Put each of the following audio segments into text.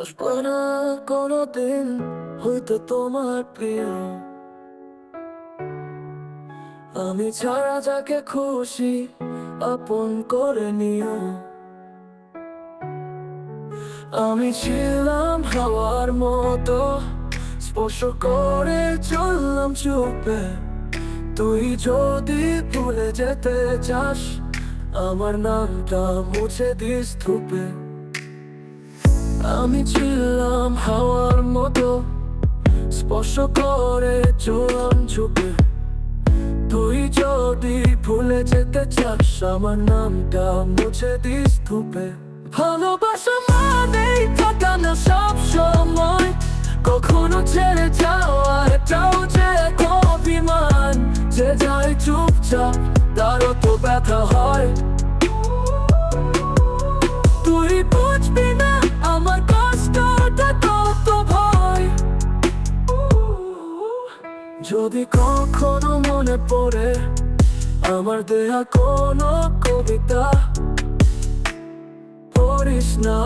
আসব না কোনোদিন হইতে তোমার প্রিয়। আমি ছাড়া যাকে খুশি আপন করে নিও। আমি ছিলাম হাওয়ার মতো, স্পর্শ করে চললাম চুপে। তুই যদি ভুলে যেতে চাস, আমার নামটা মুছে দিস ধূপে। আমি ছিলাম হাওয়ার মতো। স্পর্শ করে চলাম ঝুঁকে। তুই যদি ভুলে যেতে চাস, আমার নামটা মুছে দিস ধূপে। ভালোবাসা যদি কখনো মনে পড়ে আমার দেয়া কোনো কবিতা, পড়িস না,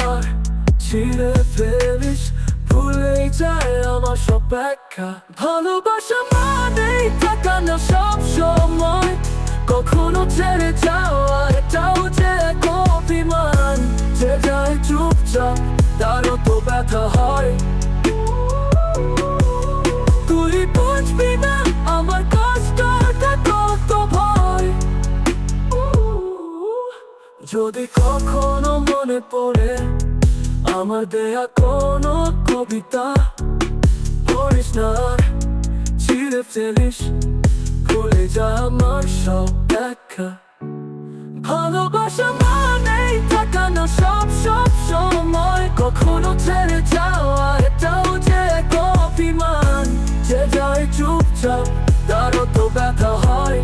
ছিঁড়ে ফেলিস, ভুলেই যায় আমার সব ব্যাখ্যা ভালোবাসা মানেই থাকা না সব সময়, কখনো ছেড়ে যাওয়া যদি কখনো মনে পড়ে আমার দেয়া কোনো কবিতা, পড়িস না ছিঁড়ে ফেলিস, ভুলে যা আমার সব দেখা ভালোবাসা মানেই থাকা না সব সব সময়। কখনো ছেড়ে যাওয়া এটাও যে এক অভিমান। যে যায় চুপচাপ, তারও তো ব্যথা হয়।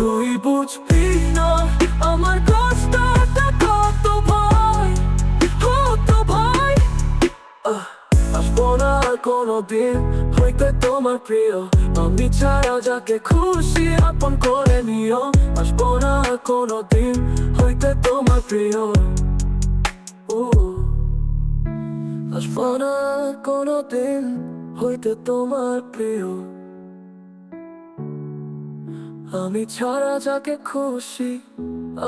তুই বুঝবি না, আমার কষ্টটা কত ভয় কত ভয় আসব না কোনোদিন, হইতে তোমার প্রিয়। আমি ছাড়া যাকে খুশি আপন করে নিও। আসব না কোনোদিন, হইতে তোমার প্রিয়। আসব না কোনোদিন, হইতে তোমার প্রিয়। আমি ছাড়া যাকে খুশি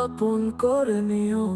আপন করে নিও।